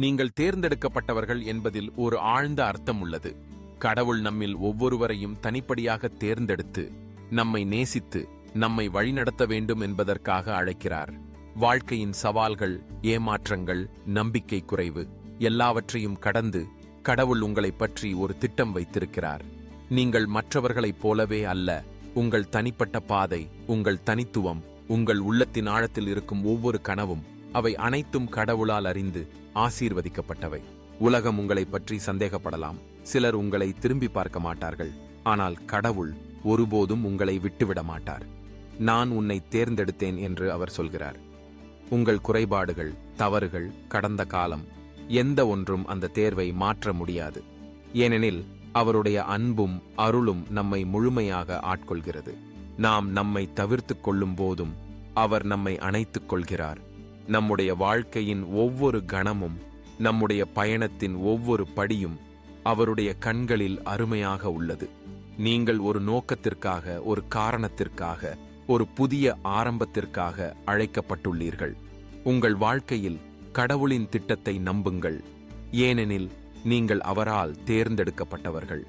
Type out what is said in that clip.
நீங்கள் தேர்ந்தெடுக்கப்பட்டவர்கள் என்பதில் ஒரு ஆழ்ந்த அர்த்தம் உள்ளது கடவுள் நம்மில் ஒவ்வொருவரையும் தனிப்படியாக தேர்ந்தெடுத்து நம்மை நேசித்து நம்மை வழிநடத்த வேண்டும் என்பதற்காக அழைக்கிறார். வாழ்க்கையின் சவால்கள் ஏமாற்றங்கள் நம்பிக்கை குறைவு எல்லாவற்றையும் கடந்து கடவுள் உங்களைப் பற்றி ஒரு திட்டம் வைத்திருக்கிறார். நீங்கள் மற்றவர்களைப் போலவே அல்ல உங்கள் தனிப்பட்ட பாதை உங்கள் தனித்துவம் உங்கள் உள்ளத்தின் ஆழத்தில் இருக்கும் ஒவ்வொரு கனவும் அவை அனைத்தும் கடவுளால் அறிந்து ஆசீர்வதிக்கப்பட்டவை. உலகம் உங்களைப் பற்றி சந்தேகப்படலாம். சிலர் உங்களை திரும்பி பார்க்க மாட்டார்கள். ஆனால் கடவுள் ஒருபோதும் உங்களை விட்டுவிட மாட்டார். நான் உன்னை தேர்ந்தெடுத்தேன் என்று அவர் சொல்கிறார். உங்கள் குறைபாடுகள் தவறுகள் கடந்த காலம் எந்த ஒன்றும் அந்த தேர்வை மாற்ற முடியாது. ஏனெனில் அவருடைய அன்பும் அருளும் நம்மை முழுமையாக ஆட்கொள்கிறது. நாம் நம்மை தவிர்த்துக் கொள்ளும் போதும் அவர் நம்மை அணைத்துக் கொள்கிறார். நம்முடைய வாழ்க்கையின் ஒவ்வொரு கணமும் நம்முடைய பயணத்தின் ஒவ்வொரு படியும் அவருடைய கண்களில் அருமையாக உள்ளது. நீங்கள் ஒரு நோக்கத்திற்காக ஒரு காரணத்திற்காக ஒரு புதிய ஆரம்பத்திற்காக அழைக்கப்பட்டுள்ளீர்கள். உங்கள் வாழ்க்கையில் கடவுளின் திட்டத்தை நம்புங்கள். ஏனெனில் நீங்கள் அவரால் தேர்ந்தெடுக்கப்பட்டவர்கள்.